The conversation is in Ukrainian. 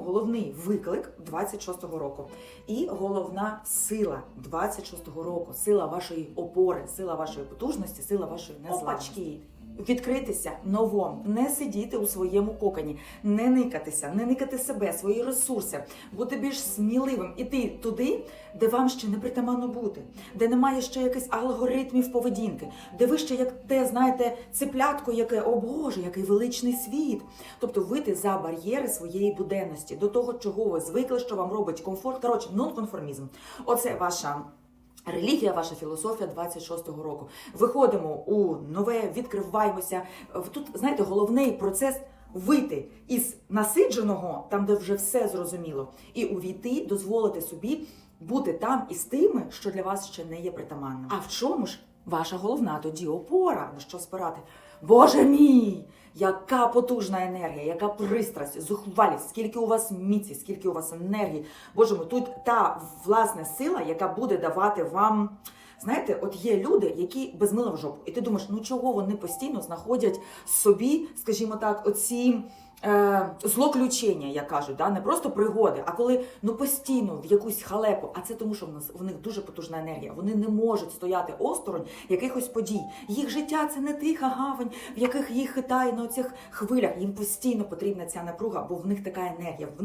головний виклик 26-го року. І головна сила 26-го року, сила вашої опори, сила вашої потужності, сила вашої незламності. Відкритися новому, не сидіти у своєму коконі, не никатися, не никати себе, свої ресурси, бути більш сміливим, іти туди, де вам ще не притаманно бути, де немає ще якихось алгоритмів поведінки, де ви ще як те, знаєте, цеплятко, яке о Боже, який величний світ. Тобто вийти за бар'єри своєї буденності, до того, чого ви звикли, що вам робить комфорт. Коротше, нонконформізм. Оце ваша. Релігія, ваша філософія 26-го року. Виходимо у нове, відкриваємося. Тут, знаєте, головний процес вийти із насидженого, там, де вже все зрозуміло, і увійти, дозволити собі бути там із тими, що для вас ще не є притаманним. А в чому ж ваша головна тоді опора? На що спирати? Боже мій! Яка потужна енергія, яка пристрасть, зухвалість, скільки у вас міці, скільки у вас енергії. Боже мій, тут та власне сила, яка буде давати вам. Знаєте, от є люди, які без мила в жопу, і ти думаєш, ну чого вони постійно знаходять собі, скажімо так, оці е, злоключення, як кажуть, да? не просто пригоди, а коли ну постійно в якусь халепу. А це тому, що в нас в них дуже потужна енергія. Вони не можуть стояти осторонь якихось подій. Їх життя це не тиха гавань, в яких їх хитає на цих хвилях. Їм постійно потрібна ця напруга, бо в них така енергія.